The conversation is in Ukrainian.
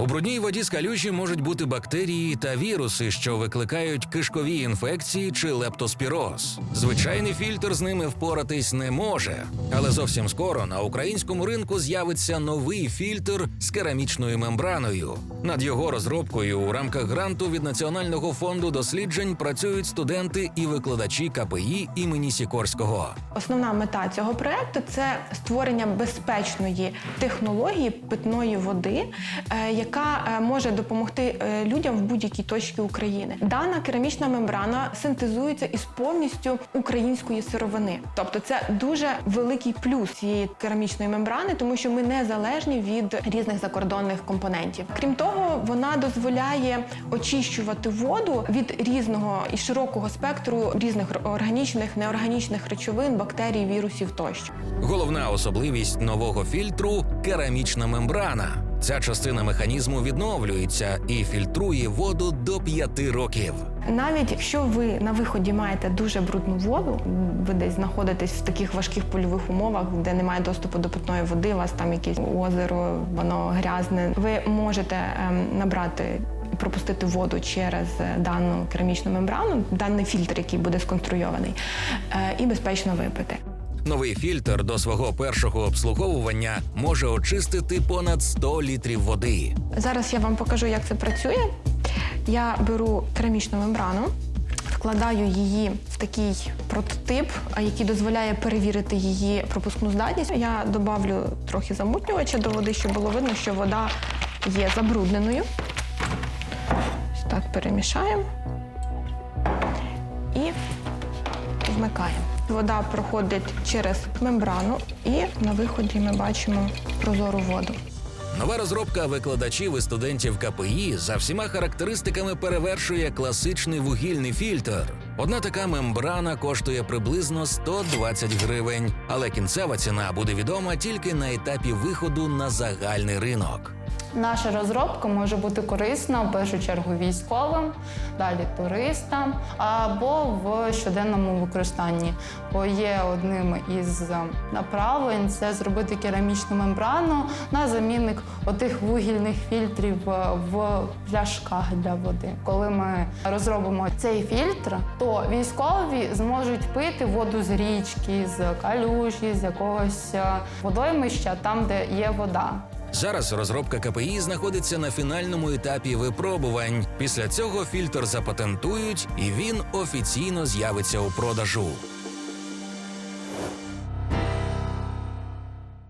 У брудній воді з калюжі можуть бути бактерії та віруси, що викликають кишкові інфекції чи лептоспіроз. Звичайний фільтр з ними впоратись не може, але зовсім скоро на українському ринку з'явиться новий фільтр з керамічною мембраною. Над його розробкою у рамках гранту від Національного фонду досліджень працюють студенти і викладачі КПІ імені Сікорського. Основна мета цього проекту це створення безпечної технології питної води, е, яка е, може допомогти е, людям в будь-якій точці України. Дана керамічна мембрана синтезується із повністю української сировини. Тобто, це дуже великий плюс цієї керамічної мембрани, тому що ми не залежні від різних закордонних компонентів. Крім того, вона дозволяє очищувати воду від різного і широкого спектру різних органічних, неорганічних речовин, бактерій, вірусів тощо. Головна особливість нового фільтру керамічна мембрана. Ця частина механізму відновлюється і фільтрує воду до 5 років. Навіть якщо ви на виході маєте дуже брудну воду, ви десь знаходитесь в таких важких польових умовах, де немає доступу до питної води, у вас там якесь озеро, воно грязне. Ви можете ем, набрати. Пропустити воду через е, дану керамічну мембрану, даний фільтр, який буде сконструйований, е, і безпечно випити. Новий фільтр до свого першого обслуговування може очистити понад 100 літрів води. Зараз я вам покажу, як це працює. Я беру керамічну мембрану, вкладаю її в такий прототип, який дозволяє перевірити її пропускну здатність. Я добавлю трохи замутнювача до води, щоб було видно, що вода є забрудненою. Так перемішаємо і вмикаємо. Вода проходить через мембрану, і на виході ми бачимо прозору воду. Нова розробка викладачів і студентів КПІ за всіма характеристиками перевершує класичний вугільний фільтр. Одна така мембрана коштує приблизно 120 гривень, але кінцева ціна буде відома тільки на етапі виходу на загальний ринок. Наша розробка може бути корисна в першу чергу військовим, далі туристам або в щоденному використанні. Бо є одним із е, направлень це зробити керамічну мембрану на замінник отих вугільних фільтрів е, в пляшках для води. Коли ми розробимо цей фільтр, то військові зможуть пити воду з річки, з калюжі, з якогось е, водоймища, там, де є вода. Зараз розробка КПІ знаходиться на фінальному етапі випробувань. Після цього фільтр запатентують і він офіційно з'явиться у продажу.